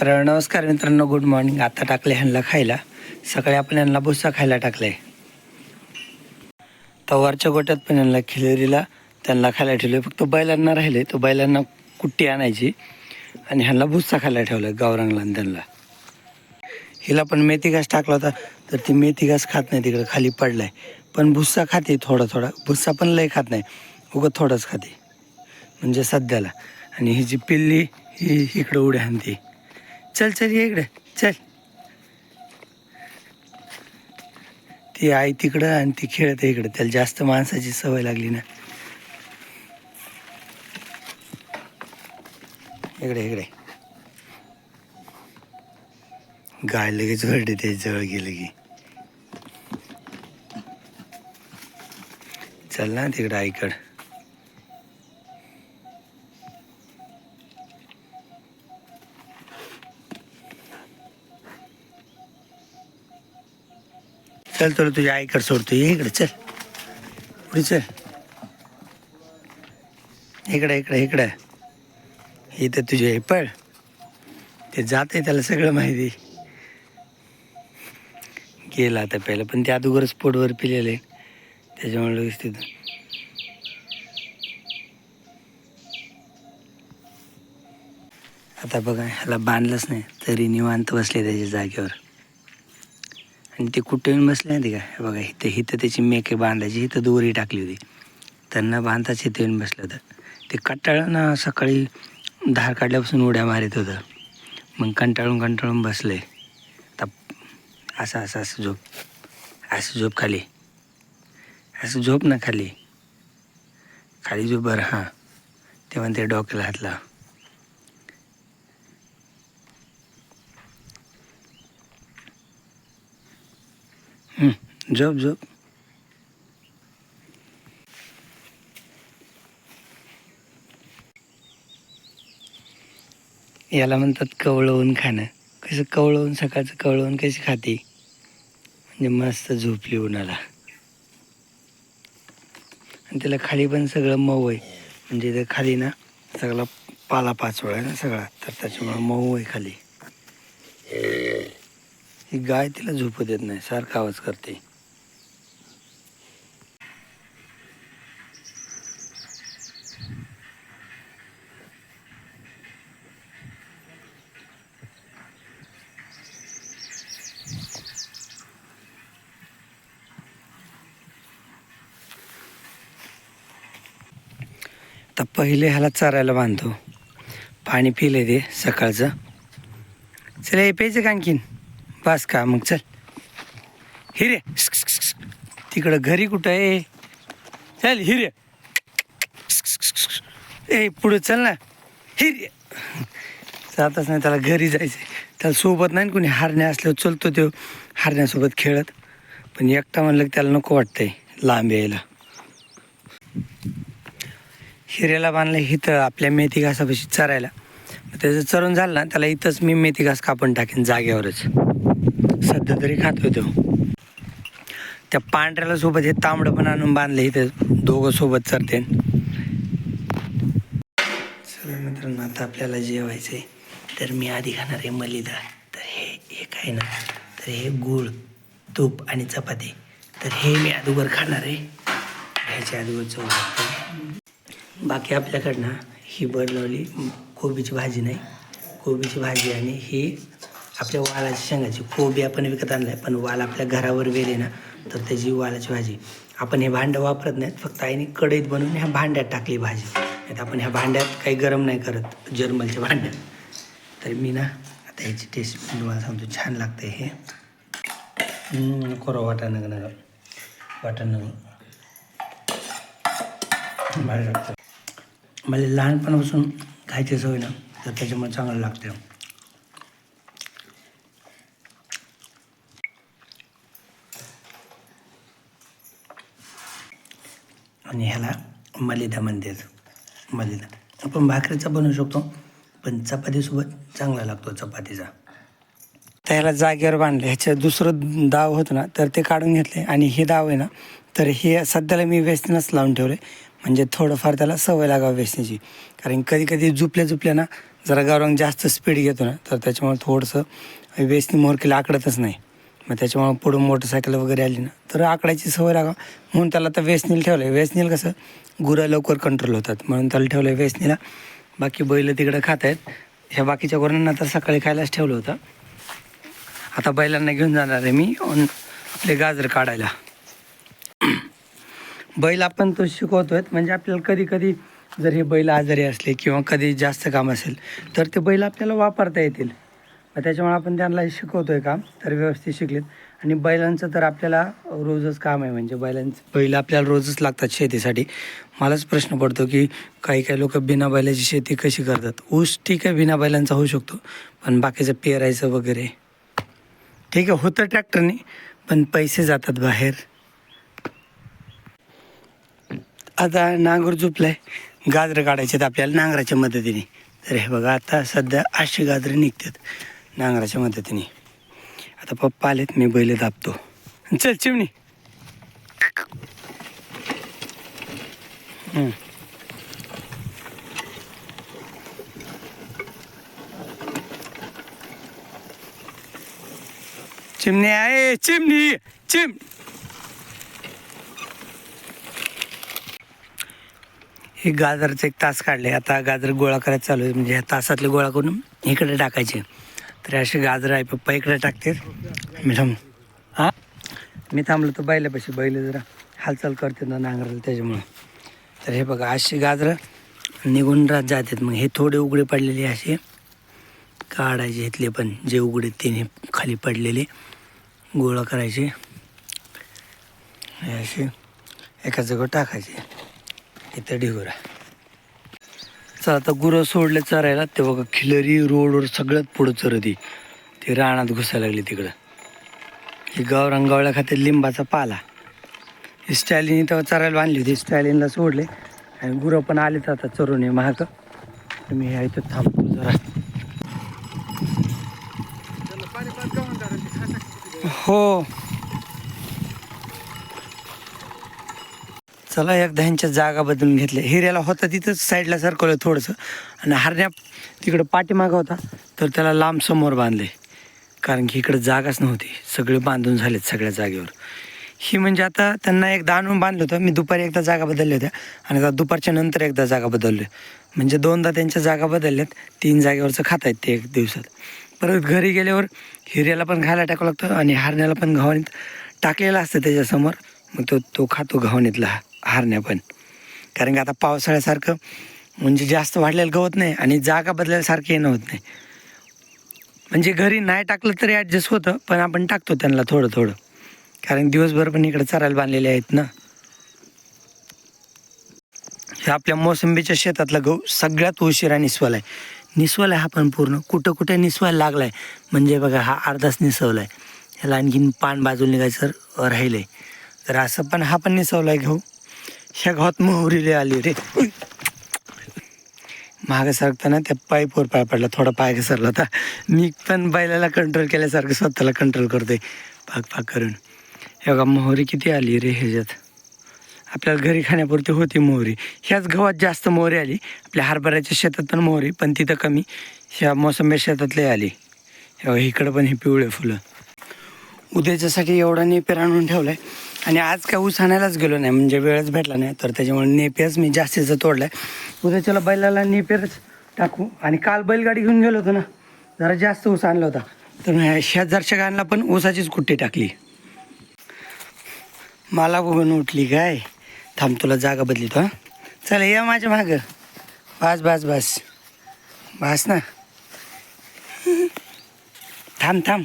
तर नमस्कार मित्रांनो गुड मॉर्निंग आता टाकले ह्यांना खायला. सकाळी आपण यांना भुस्सा खायला टाकलाय. तर वरच्या गोट्यात पण यांना खिलेरीला त्यांना खायला ठेवले फक्त बैलांना राहिले तर बैलांना कुट्टी आणायची आणि ह्यांना भुस्सा खायला ठेवलं गावरांगला त्यांना. हिला पण मेथी घास टाकला होता तर ती मेथी घास खात नाही तिकडे खाली पडलाय. पण भुस्सा खाते थोडा थोडा. भुस्सा पण लय खात नाही. उगं थोडंच खाते. म्हणजे सध्याला. आणि ही जी पिल्ली ही इकडं उड्या आणते. चल चल ये इकडे. चल. ती आई तिकडं आणि ती खेळत इकडं. त्याला जास्त माणसाची सवय लागली ना. इकडे इकडे. गाय लगेच वरडे ते जवळ गेलं की. चल ना तिकडं आईकडं. चल तुला तुझ्या आईकडे सोडतो. ये इकडे चल. पुढे चल. इकडे इकडे इकडे. इथं तुझे हे पळ. ते जात आहे त्याला सगळं माहिती. गेला आता पहिलं पण ते अगोदरच पोटवर पिलेलं. आहे त्याच्यामुळे लगेच तिथं. आता बघा ह्याला बांधलंच नाही. तरी निवांत बसले त्याच्या जागेवर. आणि ते कुठे येऊन बसले नाही ते का बघा इथं इथं त्याची मेके बांधायची इथं दोरी टाकली होती. त्यांना बांधताच इथं येऊन बसलं होतं. ते कंटाळं ना सकाळी धार काढल्यापासून उड्या मारित होतं. मग कंटाळून कंटाळून बसले. आता असं असं असं झोप असं झोप खाली. असं झोप ना खाली. खाली झोप बरं हां. ते म्हणते डोक्याला हातला झोप झोप याला म्हणतात कवळवून खाणं. कसं कवळवून सकाळचं कवळवून कशी खाते? म्हणजे मस्त झोपली उन्हाला. आणि त्याला खाली पण सगळं मऊ आहे. म्हणजे ते खाली ना सगळा पाला पाचोळा आहे ना सगळा. तर त्याच्यामुळं मऊ आहे खाली. ही गाय तिला झोपू देत नाही सारखा आवाज करते. तर पहिले ह्याला चरायला बांधतो. पाणी पिले ते सकाळचं. चला हे प्यायचं का आणखीन? बस का? मग चल. हिरे. तिकडं घरी कुठं आहे? चल हिरे. ए पुढं चल ना. हिरे. जातच नाही त्याला घरी जायचं त्याला सोबत नाही कोणी हारण्या असल्यावर चलतो तो हारण्यासोबत खेळत. पण एकटा म्हणलं की त्याला नको वाटतंय लांब यायला. हिऱ्याला बांधलं इथं आपल्या मेथी घासापाशी चरायला त्याचं चरून झालं ना त्याला इथंच मी मेथी घास कापून टाकेन जागेवरच. सध्या तरी खातोय तो त्या पांढऱ्याला सोबत हे तांबडं पण आणून बांधले इथं दोघं सोबत चरते. चला मित्रांनो आता आपल्याला जेवायचं आहे तर मी आधी खाणार आहे मलिदा. तर हे एक आहे ना तर हे गूळ तूप आणि चपाती. तर हे मी अगोदर खाणार आहे. ह्याच्या अगोदर चव बाकी आपल्याकडनं ही बनवली कोबीची भाजी नाही. कोबीची भाजी आणि ही आपल्या वालाची शेंगाची कोबी आपण विकत आणलाय पण वाल आपल्या घरावर वेले ना तर त्याची वालाची भाजी. आपण हे भांडं वापरत नाहीत फक्त आईने कढईत बनवून ह्या भांड्यात टाकली भाजी. नाही आपण ह्या भांड्यात काही गरम नाही करत जर्मलच्या भांड्यात. तर मी ना आता ह्याची टेस्ट मी तुम्हाला सांगतो छान लागतं हे. कोरो वाटाणा नग वाटाणा भारी लागतं मला लहानपणापासून खायची सवय ना तर त्याच्यामुळे चांगलं लागतं आणि ह्याला मलिदा म्हणते मलिदा. आपण भाकरीचा बनवू शकतो पण चपातीसोबत चांगला लागतो चपातीचा. तर ह्याला जागेवर बांधलं. ह्याचं दुसरं दाव होतं ना तर ते काढून घेतले आणि हे दाव आहे ना तर हे सध्याला मी व्यसनच लावून ठेवले म्हणजे थोडंफार त्याला सवय लागावं व्यसनाची. कारण कधी कधी झुपल्या झुपल्या ना जरा गावरांग जास्त स्पीड घेतो ना तर त्याच्यामुळे थोडंसं व्यसनी मोरकीला आकडतच नाही. मग त्याच्यामुळं पुढं मोटरसायकल वगैरे आली ना. तर आकडायची सवय लागा. म्हणून त्याला आता वेसनील ठेवलं आहे वेसनील कसं? गुरं लवकर कंट्रोल होतात. म्हणून त्याला ठेवलं आहे वेसनीला बाकी बैल तिकडं खात आहेत ह्या बाकीच्या गुरांना तर सकाळी खायलाच ठेवलं होतं. आता बैलांना घेऊन जाणार आहे मी. आपले गाजर काढायला. बैल आपण तो शिकवतोय. म्हणजे आपल्याला कधी कधी जर हे बैल आजारी असले किंवा कधी जास्त काम असेल तर ते बैल आपल्याला वापरता येतील. त्याच्यामुळे आपण त्यांना शिकवतोय काम तर व्यवस्थित शिकलेत. आणि बैलांचं तर आपल्याला रोजच काम आहे म्हणजे बैलांचं बैल आपल्याला रोजच लागतात शेतीसाठी. मलाच प्रश्न पडतो की काही काही लोक बिना बैलाची शेती कशी करतात? ऊस ठीक आहे बिना बैलांचा होऊ शकतो पण बाकीचं पेरायचं वगैरे. ठीक आहे होतं ट्रॅक्टरने पण पैसे जातात बाहेर. आता नांगर झुपलाय गाजरं काढायचे आहेत आपल्याला नांगराच्या मदतीने. तर हे बघा आता सध्या अशी गाजरं निघतात. नांगराच्या मदतीने. आता पप्पा आलेत मी बैल दाबतो. चल चिमणी. हम्म. चिमणी आहे चिमणी चिम. हे गाजरचं एक तास काढले आता गाजर गोळा करायचं चालू आहे. म्हणजे ह्या तासातले गोळा करून इकडे टाकायचे. तर अशी गाजर आहे पप्पा इकडे टाकते मी थांब. हां? मी थांबलो तर बैलापाशी बैल जरा हालचाल करते ना नांगराला त्याच्यामुळं. तर हे बघा अशी गाजरं निघून राहत जातात. मग हे थोडे उघडे पडलेले असे. काढायचे इथले पण जे उघडे तिने खाली पडलेले. गोळा करायचे. हे असे एका जागेवर टाकायचे. इथं ढिगोरा. चला आता गुरं सोडले चरायला ते बघा खिलरी रोडवर सगळ्यात पुढं चरती. ते रानात घुसायला लागली तिकडं. ही गावरांगावळ्या खाते लिंबाचा पाला. ही तेव्हा चरायला बांधली होती स्टॅलिनला सोडले. आणि गुरं पण आलेत आता चरून आहे महाग. मी ह्या इथं थांबतो जरा. हो. चला एकदा ह्यांच्या जागा बदलून घेतल्या. हिऱ्याला होता तिथंच साईडला सरकवलं थोडंसं. आणि हरण्या तिकडं पाठीमागं होता तर त्याला लांब समोर बांधले. कारण की इकडं जागाच नव्हती. सगळे बांधून झालेत सगळ्या जागेवर. ही म्हणजे आता त्यांना एकदा आणून बांधलं होतं. मी दुपारी एकदा जागा बदलल्या होत्या. आणि आता दुपारच्या नंतर एकदा जागा बदलले. म्हणजे दोनदा त्यांच्या जागा बदलल्यात. तीन जागेवरचं खात आहेत ते एक दिवसात. परत घरी गेल्यावर हिऱ्याला पण खायला टाकावं लागतं आणि हरण्याला पण घावणीत टाकलेलं असतं त्याच्यासमोर. मग तो तो खातो घावणीतला हारण्या पण. कारण की आता पावसाळ्यासारखं म्हणजे जास्त वाढलेलं गवत नाही आणि जागा बदलायसारखं येणं होत नाही. म्हणजे घरी नाही टाकलं तरी ॲडजस्ट होतं पण आपण टाकतो त्यांना थोडं थोडं. कारण दिवसभर पण इकडे चरायला बांधलेले आहेत ना. हे आपल्या मोसंबीच्या शेतातला गहू सगळ्यात उशिरा निसवाला आहे निसवाला आहे हा पण पूर्ण. कुठं कुठे निसवायला लागला आहे म्हणजे बघा हा अर्धाच निसवला आहे ह्याला आणखीन पान बाजूला निघायचं राहिलं आहे तर असं पण हा पण निसवला आहे गहू. ह्या गव्हात मोहरीले आली रे. मागे सरकताना त्या पाईपवर पाय पडला थोडा पाय घसरला होता मी पण बैलाला कंट्रोल केल्यासारखं स्वतःला कंट्रोल करतोय. पाक पाक करून. हे बघा मोहरी किती आली रे ह्याच्यात. आपल्याला घरी खाण्यापुरती होती मोहरी. ह्याच गव्हात जास्त मोहरी आली. आपल्या हरभऱ्याच्या शेतात पण मोहरी पण तिथं कमी. ह्या मोसंबी शेतातले आली. हे इकडं पण हे पिवळे फुलं. उद्याच्यासाठी एवढा नेपेर आणून ठेवलाय. आणि आज काय ऊस आणायलाच गेलो नाही म्हणजे वेळच भेटला नाही. तर त्याच्यामुळे नेपेच मी जास्तीचं तोडलाय. उद्याच्याला बैलाला नेपेरच टाकू. आणि काल बैलगाडी घेऊन गेलो होतो ना जरा जास्त ऊस आणला होता. तर शेजारच्या गाणला पण ऊसाचीच कुट्टी टाकली. मला बघून उठली काय? थांब तुला जागा बदली तो चल ये माझ्या मागं. बस बस बस. बस ना. थांब थांब.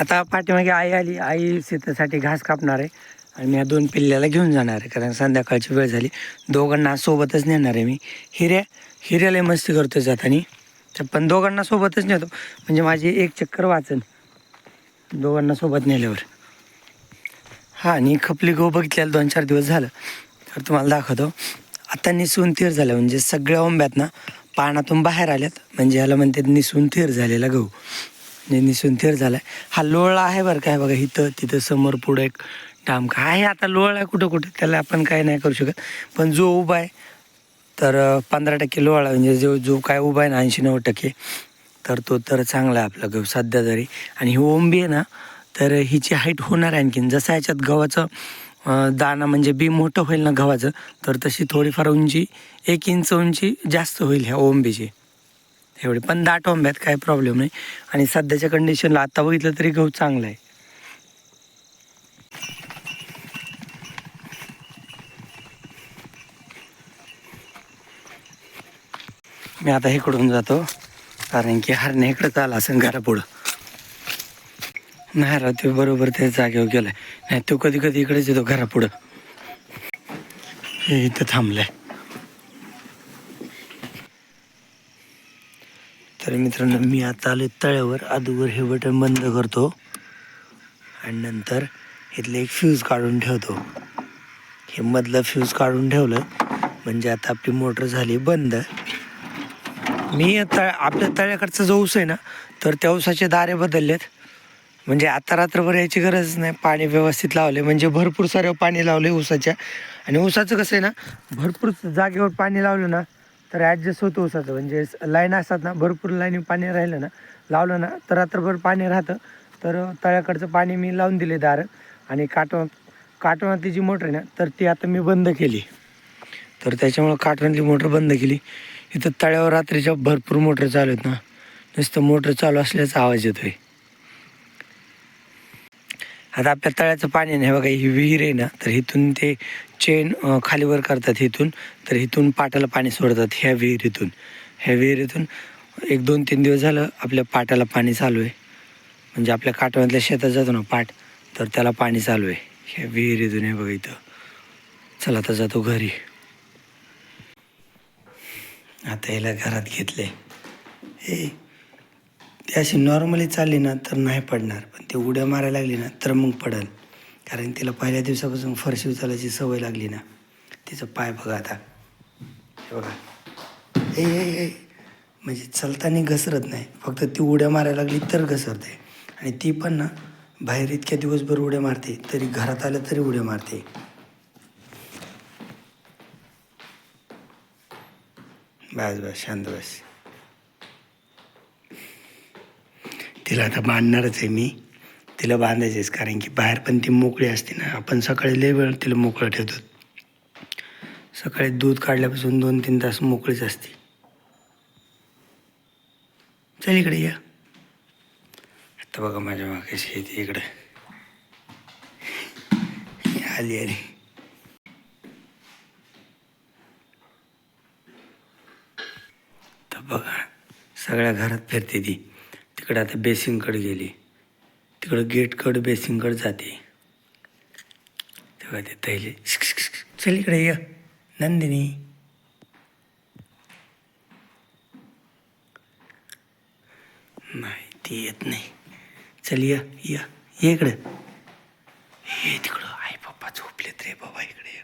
आता पाठीमागे आई आली. आई शेतासाठी घास कापणार आहे. आणि मी या दोन पिल्ल्याला घेऊन जाणार आहे. कारण संध्याकाळची वेळ झाली. दोघांना सोबतच नेणार आहे मी. हिऱ्या हिऱ्याला मस्ती करतो जाताना. पण दोघांना सोबतच नेतो. म्हणजे माझी एक चक्कर वाचन. दोघांना सोबत नेल्यावर. हां आणि खपली गहू बघितलेलं दोन चार दिवस झालं. तर तुम्हाला दाखवतो. आता निसून तीर झालं. म्हणजे सगळ्या ओंब्यात ना पानातून बाहेर आल्यात. म्हणजे ह्याला म्हणते निसून तीर झालेला गहू. म्हणजे निसून थेर झाला हा लोळा आहे बरं काय बघा इथं तिथं समोर पुढं एक डाम का आहे आता? लोळा आहे कुठं कुठं? त्याला आपण काय नाही करू शकत. पण जो उभा आहे तर पंधरा टक्के लोळा म्हणजे जो जो काय उभा आहे ना ऐंशी नव्वद टक्के तर तो तर चांगला आहे आपला गहू सध्या तरी. आणि ही ओंबी आहे ना तर हिची हाईट होणार आहे आणखीन. जसं याच्यात गव्हाचं अं, दाणा म्हणजे बी मोठं होईल ना गव्हाचं तर तशी थोडीफार उंची एक इंच उंची जास्त होईल ह्या ओंबीची. एवढे. पण दाट टोंब्यात काय प्रॉब्लेम नाही. आणि सध्याच्या कंडिशनला आता बघितलं तरी गहू चांगला आहे. मी आता इकडून जातो कारण की हरणे इकडं आला असेल घरापुढं. नाही राव ते बरोबर त्या जागेवर गेलाय. नाही तो कधी कधी इकडेच येतो घरापुढं. हे इथं थांबलाय. तर मित्रांनो मी आता आलो तळ्यावर. अगोदर हे बटन बंद करतो. आणि नंतर इथलं एक फ्यूज काढून ठेवतो. हे मधलं फ्यूज काढून ठेवलं म्हणजे आता आपली मोटर झाली बंद. मी तळ आपल्या तळ्याकडचा जो ऊस आहे ना तर त्या ऊसाचे दारे बदललेत. म्हणजे आता रात्रभर यायची गरज नाही. पाणी व्यवस्थित लावले म्हणजे भरपूर सारं पाणी लावले ऊसाच्या. आणि ऊसाचं कसं आहे ना भरपूर जागेवर पाणी लावलं ना तर ॲडजस्ट होतं ऊसाचं म्हणजे लाईन असतात ना भरपूर लाईनी पाणी राहिलं ना लावलं ना तर रात्रभर पाणी राहतं. तर तळ्याकडचं पाणी मी लावून दिले दार आणि काटवण काटवणातली जी मोटर आहे ना तर ती आता मी बंद केली. तर त्याच्यामुळं काटवणातली मोटर बंद केली. इथं तळ्यावर रात्रीच्या भरपूर मोटर चालू आहेत ना. नुसतं मोटर चालू असल्याचा आवाज येतो आहे आता आपल्या तळ्याचं पाणी नाही बघा ही विहीर आहे ना तर इथून ते चेन खालीवर करतात इथून तर इथून पाटाला पाणी सोडतात ह्या विहिरीतून. ह्या विहिरीतून एक दोन तीन दिवस झालं आपल्या पाटाला पाणी चालू आहे. म्हणजे आपल्या काटव्यातल्या शेतात जातो ना पाट तर त्याला पाणी चालू आहे. ह्या विहिरीतून आहे बघा इथं. चला आता जातो घरी. आता याला घरात घेतले हे. ती अशी नॉर्मली चालली ना तर नाही पडणार. पण ती उड्या मारायला लागली ना तर मग पडल. कारण तिला पहिल्या दिवसापासून फरशी उचलायची सवय लागली ना. तिचं पाय बघा आता. हे बघा. ए ए ए म्हणजे चलताना घसरत नाही. फक्त ती उड्या मारायला लागली तर घसरते. आणि ती पण ना बाहेर इतक्या दिवसभर उड्या मारते तरी घरात आलं तरी उड्या मारते. बस बस शांत बस. तिला आता बांधणारच आहे मी. तिला बांधायचेच कारण की बाहेर पण ती मोकळी असते ना. आपण सकाळी लय वेळ तिला मोकळं ठेवतो. सकाळी दूध काढल्यापासून दोन तीन तास मोकळीच असते. चल इकडे या. आता बघा माझ्या मागे शेती इकडे. आली आली. तर बघा सगळ्या घरात फिरते ती. तिकडं आता बेसिंगकडे गेली. तिकडं गेटकडं बेसिंगकडे जाते. तेव्हा ते तैले चल इकडे ये नंदिनी. नाही ती येत नाही. चल या या ये इकडे. ये तिकडं. आई पप्पा झोपलेत रे बाबा इकडे ये.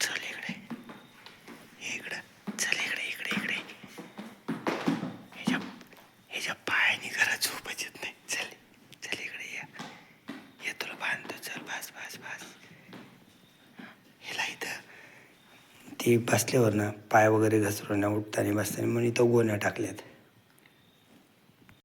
चल इकडे ये इकडं चल इकडे इकडे इकडे ह्याच्या ह्याच्या पायाने घरात झोपच येत नाही चल चल इकडे ये ये तुला बांधतो चल बस बस बस हिला इथं ती बसल्यावर ना पाय वगैरे घसरून उठताना बसताना म्हणून इथं गोण्या टाकल्यात.